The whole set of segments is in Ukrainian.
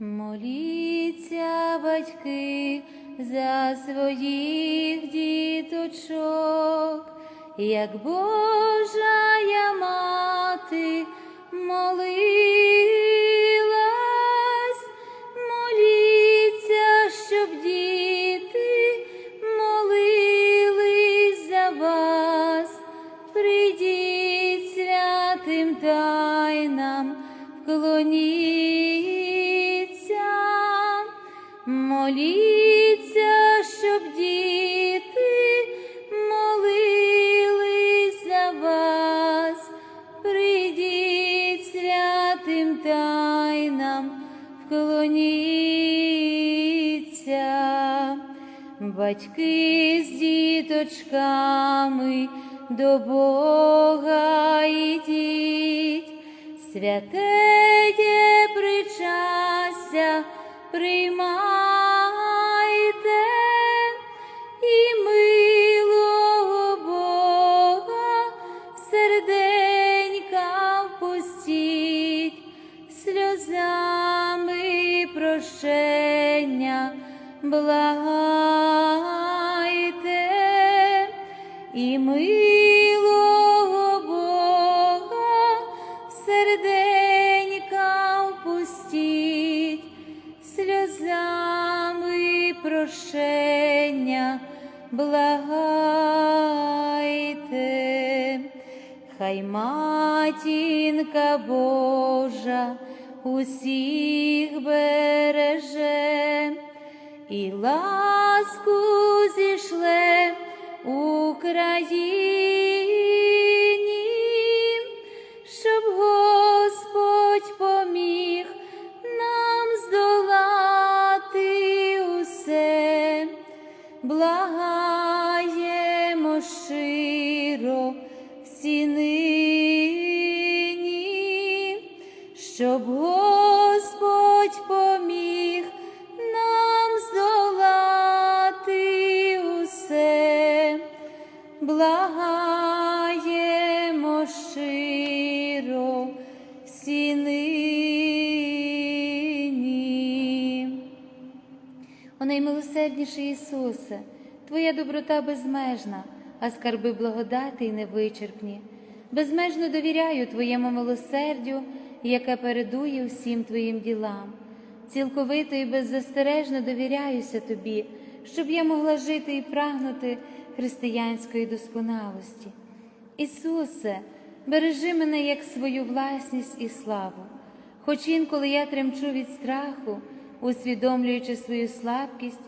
Моліться, батьки, за своїх діточок, як Божа я мати молилась, моліться, щоб діти молились за вас, прийдіть святим тайнам, вклоніться, батьки з діточками до Бога йдіть, святе причастя प्रेमा матінка Божа усіх береже і ласку зішле Україні, наймилосердніший Ісусе, Твоя доброта безмежна, а скарби благодати й невичерпні. Безмежно довіряю Твоєму милосердю, яке передує всім Твоїм ділам. Цілковито і беззастережно довіряюся Тобі, щоб я могла жити і прагнути християнської досконалості. Ісусе, бережи мене як свою власність і славу. Хоч інколи я тремчу від страху, усвідомлюючи свою слабкість,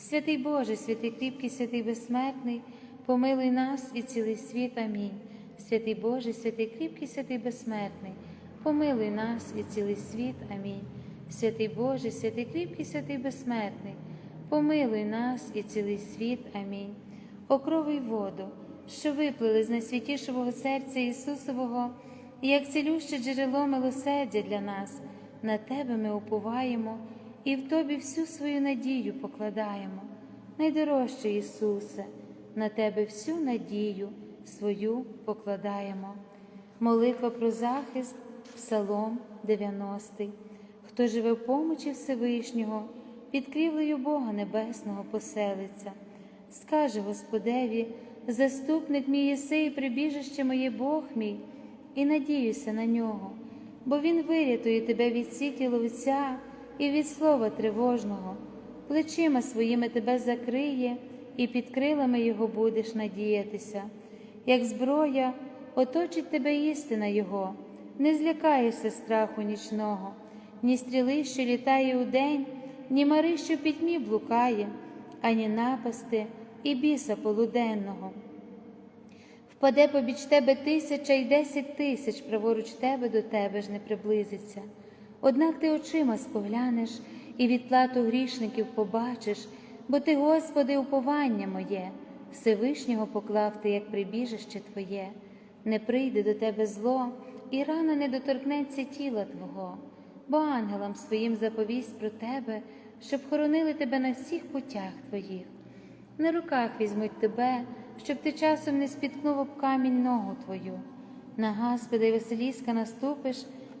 Святий Боже, святий кріпкий, святий безсмертний, помилуй нас і цілий світ. Амінь. Святий Боже, святий кріпкий, святий безсмертний, помилуй нас і цілий світ. Амінь. Святий Боже, святий кріпкий, святий безсмертний, помилуй нас і цілий світ. Амінь. Й воду, що виплили з найсвятішого серця Ісусового, і як цілюще джерело милосердя для нас, на Тебе ми уповаємо і в Тобі всю свою надію покладаємо. Найдорожчий Ісусе, на Тебе всю надію свою покладаємо. Молитва про захист, Псалом 90. Хто живе в помочі Всевишнього, під крівлею Бога Небесного поселиться. Скаже Господеві, заступник мій єси і прибіжище моє Бог мій, і надіюся на нього, бо Він вирятує тебе від сіті ловця і від слова тривожного, плечима своїми тебе закриє, і під крилами Його будеш надіятися. Як зброя, оточить тебе істина Його, не злякаєшся страху нічного, ні стріли, що літає удень, ні мари, що в пітьмі блукає, ані напасти і біса полуденного. Впаде побіч тебе тисяча і десять тисяч, праворуч тебе до тебе ж не приблизиться. Однак ти очима споглянеш і відплату грішників побачиш, бо ти, Господи, уповання моє, Всевишнього поклав ти, як прибіжище Твоє, не прийде до тебе зло, і рана не доторкнеться тіла Твого, бо ангелам своїм заповість про тебе, щоб хоронили тебе на всіх путях Твоїх. На руках візьмуть тебе, щоб ти часом не спіткнув об камінь ногу твою. На Господа й Василіска наступиш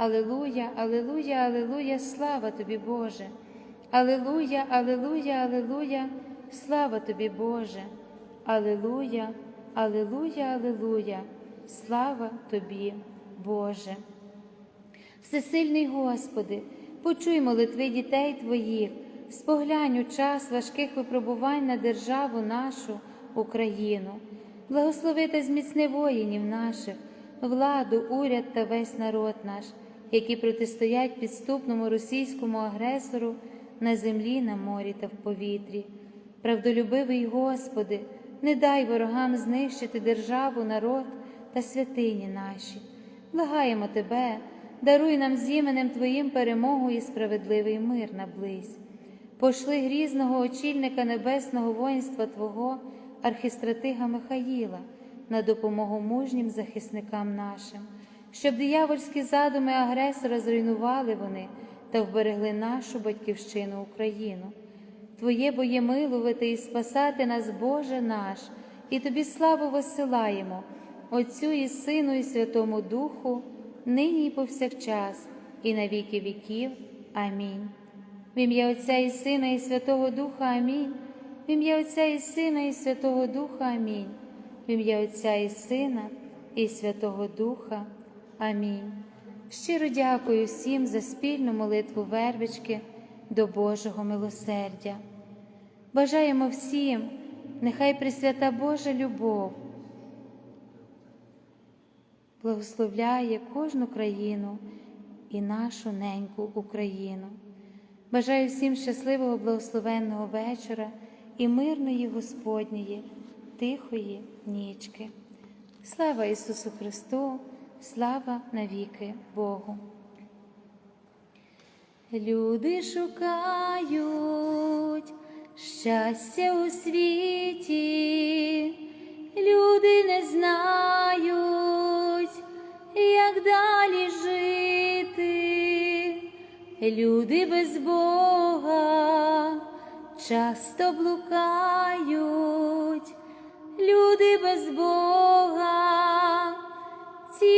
Алилуя, Алилуя, Алилуя, слава тобі, Боже. Алилуя, Алилуя, Алилуя, слава тобі, Боже. Алилуя, Алилуя, Алилуя, слава тобі, Боже. Всесильний Господи, почуй молитви дітей Твоїх, споглянь у час важких випробувань на державу нашу, Україну, благослови та зміцни воїнів наших, владу, уряд та весь народ наш, які протистоять підступному російському агресору на землі, на морі та в повітрі. Правдолюбивий Господи, не дай ворогам знищити державу, народ та святині наші. Благаємо Тебе, даруй нам з іменем Твоїм перемогу і справедливий мир наблизь. Пошли грізного очільника небесного воїнства Твого, архістратига Михаїла, на допомогу мужнім захисникам нашим, щоб диявольські задуми агресора зруйнували вони та вберегли нашу батьківщину Україну. Твоє бо милувати і спасати нас, Боже наш, і Тобі славу висилаємо, Отцю і Сину, і Святому Духу, нині і повсякчас, і на віки віків. Амінь. В ім'я Отця і Сина, і Святого Духа Амінь. В ім'я Отця і Сина, і Святого Духа. Амінь. В ім'я Отця і Сина, і Святого Духа. Амінь. Щиро дякую всім за спільну молитву вервички до Божого милосердя. Бажаємо всім, нехай Пресвята Божа любов благословляє кожну країну і нашу неньку Україну. Бажаю всім щасливого благословенного вечора і мирної Господньої, тихої нічки. Слава Ісусу Христу, слава навіки Богу. Люди шукають щастя у світі, люди не знають, як далі жити, люди без Бога часто блукають, люди без Бога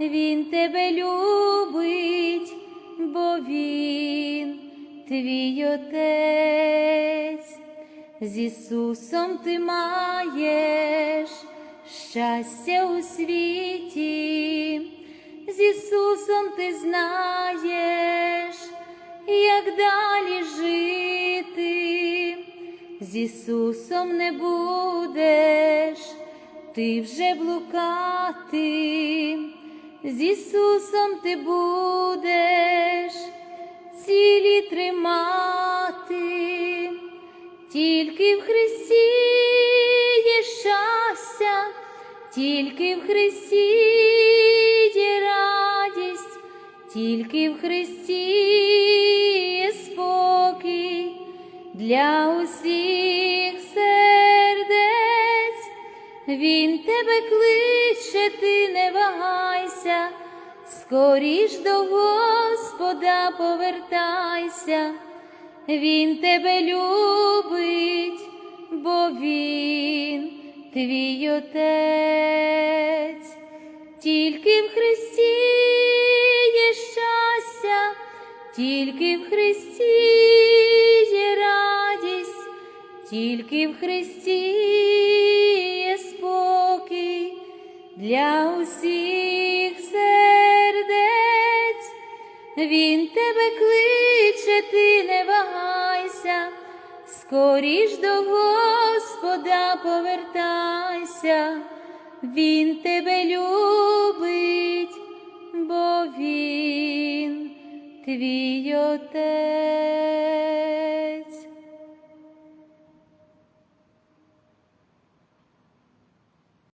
Він тебе любить, бо Він твій Отець. З Ісусом ти маєш щастя у світі, з Ісусом ти знаєш як далі жити, з Ісусом не будеш ти вже блукати, з Ісусом ти будеш цілі тримати, тільки в Христі є щастя, тільки в Христі є радість, тільки в Христі є спокій для усіх Він тебе кличе, ти не вагайся, скоріш до Господа повертайся, Він тебе любить, бо Він твій Отець, тільки в Христі є щастя, тільки в Христі є радість, тільки в Христі для усіх сердець. Він тебе кличе, ти не вагайся, скоріш до Господа повертайся, Він тебе любить, бо Він твій Отець.